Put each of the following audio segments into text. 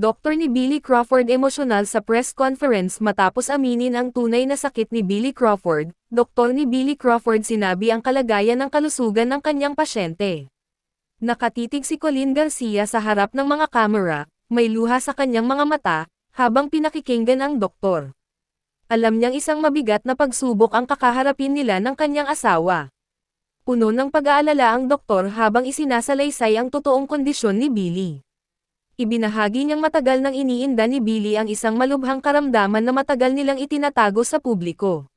Doktor ni Billy Crawford emosyonal sa press conference matapos aminin ang tunay na sakit ni Billy Crawford. Doktor ni Billy Crawford sinabi ang kalagayan ng kalusugan ng kanyang pasyente. Nakatitig si Colin Garcia sa harap ng mga kamera, may luha sa kanyang mga mata, habang pinakikinggan ang doktor. Alam niyang isang mabigat na pagsubok ang kakaharapin nila ng kanyang asawa. Puno ng pag-aalala ang doktor habang isinasalaysay ang totoong kondisyon ni Billy. Ibinahagi niyang matagal nang iniinda ni Billy ang isang malubhang karamdaman na matagal nilang itinatago sa publiko.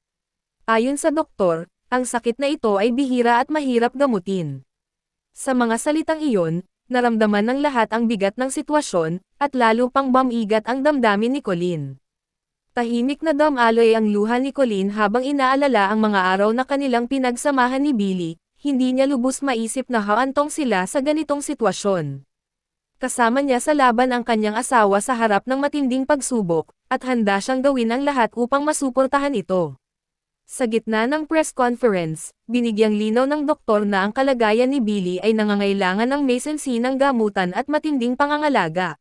Ayon sa doktor, ang sakit na ito ay bihira at mahirap gamutin. Sa mga salitang iyon, naramdaman ng lahat ang bigat ng sitwasyon, at lalo pang bamigat ang damdamin ni Colin. Tahimik na damaloy ang luha ni Colin habang inaalala ang mga araw na kanilang pinagsamahan ni Billy, hindi niya lubos maisip na haantong sila sa ganitong sitwasyon. Kasama niya sa laban ang kanyang asawa sa harap ng matinding pagsubok, at handa siyang gawin ang lahat upang masuportahan ito. Sa gitna ng press conference, binigyang linaw ng doktor na ang kalagayan ni Billy ay nangangailangan ng mesensinang gamutan at matinding pangangalaga.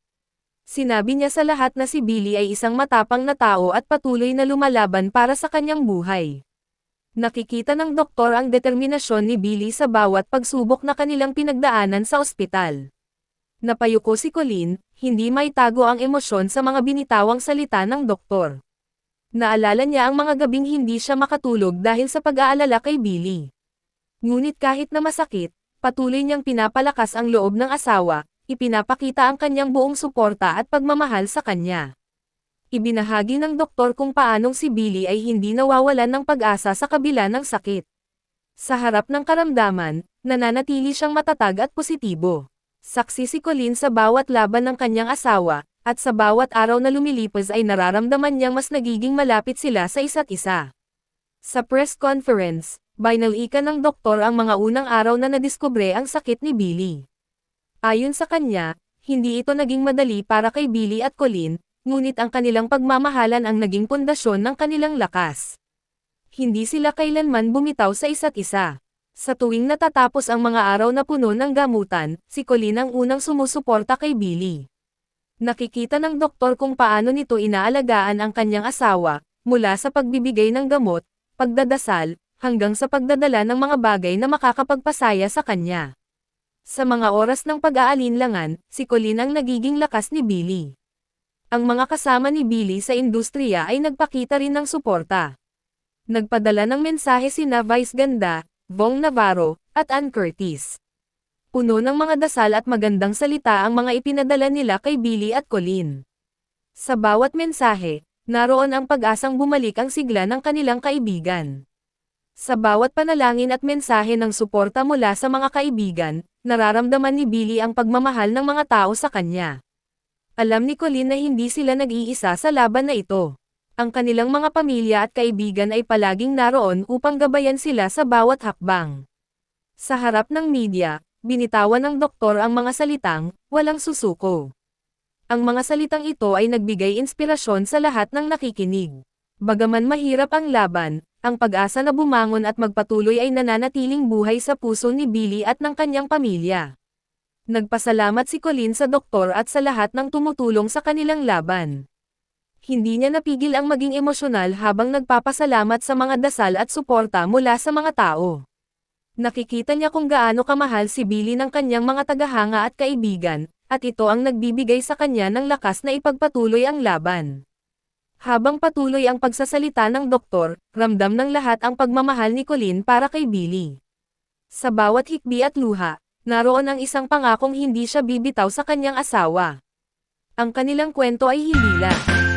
Sinabi niya sa lahat na si Billy ay isang matapang na tao at patuloy na lumalaban para sa kanyang buhay. Nakikita ng doktor ang determinasyon ni Billy sa bawat pagsubok na kanilang pinagdaanan sa ospital. Napayuko si Colin, hindi may tago ang emosyon sa mga binitawang salita ng doktor. Naalala niya ang mga gabing hindi siya makatulog dahil sa pag-aalala kay Billy. Ngunit kahit na masakit, patuloy niyang pinapalakas ang loob ng asawa, ipinapakita ang kanyang buong suporta at pagmamahal sa kanya. Ibinahagi ng doktor kung paanong si Billy ay hindi nawawalan ng pag-asa sa kabila ng sakit. Sa harap ng karamdaman, nananatili siyang matatag at positibo. Saksi si Colin sa bawat laban ng kanyang asawa, at sa bawat araw na lumilipas ay nararamdaman niyang mas nagiging malapit sila sa isa't isa. Sa press conference, binalika ng doktor ang mga unang araw na nadiskubre ang sakit ni Billy. Ayon sa kanya, hindi ito naging madali para kay Billy at Colin, ngunit ang kanilang pagmamahalan ang naging pundasyon ng kanilang lakas. Hindi sila kailanman bumitaw sa isa't isa. Sa tuwing natatapos ang mga araw na puno ng gamutan, si Colin ang unang sumusuporta kay Billy. Nakikita ng doktor kung paano nito inaalagaan ang kanyang asawa, mula sa pagbibigay ng gamot, pagdadasal, hanggang sa pagdadala ng mga bagay na makakapagpasaya sa kanya. Sa mga oras ng pag-aalinlangan, si Colin ang nagiging lakas ni Billy. Ang mga kasama ni Billy sa industriya ay nagpakita rin ng suporta. Nagpadala ng mensahe si na Vice Ganda, Vong Navarro, at Ann Curtis. Puno ng mga dasal at magandang salita ang mga ipinadala nila kay Billy at Colin. Sa bawat mensahe, naroon ang pag-asang bumalik ang sigla ng kanilang kaibigan. Sa bawat panalangin at mensahe ng suporta mula sa mga kaibigan, nararamdaman ni Billy ang pagmamahal ng mga tao sa kanya. Alam ni Colin na hindi sila nag-iisa sa laban na ito ang kanilang mga pamilya at kaibigan ay palaging naroon upang gabayan sila sa bawat hakbang. Sa harap ng media, binitawan ng doktor ang mga salitang, walang susuko. Ang mga salitang ito ay nagbigay inspirasyon sa lahat ng nakikinig. Bagaman mahirap ang laban, ang pag-asa na bumangon at magpatuloy ay nananatiling buhay sa puso ni Billy at ng kanyang pamilya. Nagpasalamat si Colin sa doktor at sa lahat ng tumutulong sa kanilang laban hindi niya napigil ang maging emosyonal habang nagpapasalamat sa mga dasal at suporta mula sa mga tao. Nakikita niya kung gaano kamahal si Billy ng kanyang mga tagahanga at kaibigan, at ito ang nagbibigay sa kanya ng lakas na ipagpatuloy ang laban. Habang patuloy ang pagsasalita ng doktor, ramdam ng lahat ang pagmamahal ni Colin para kay Billy. Sa bawat hikbi at luha, naroon ang isang pangakong hindi siya bibitaw sa kanyang asawa. Ang kanilang kwento ay hindi lang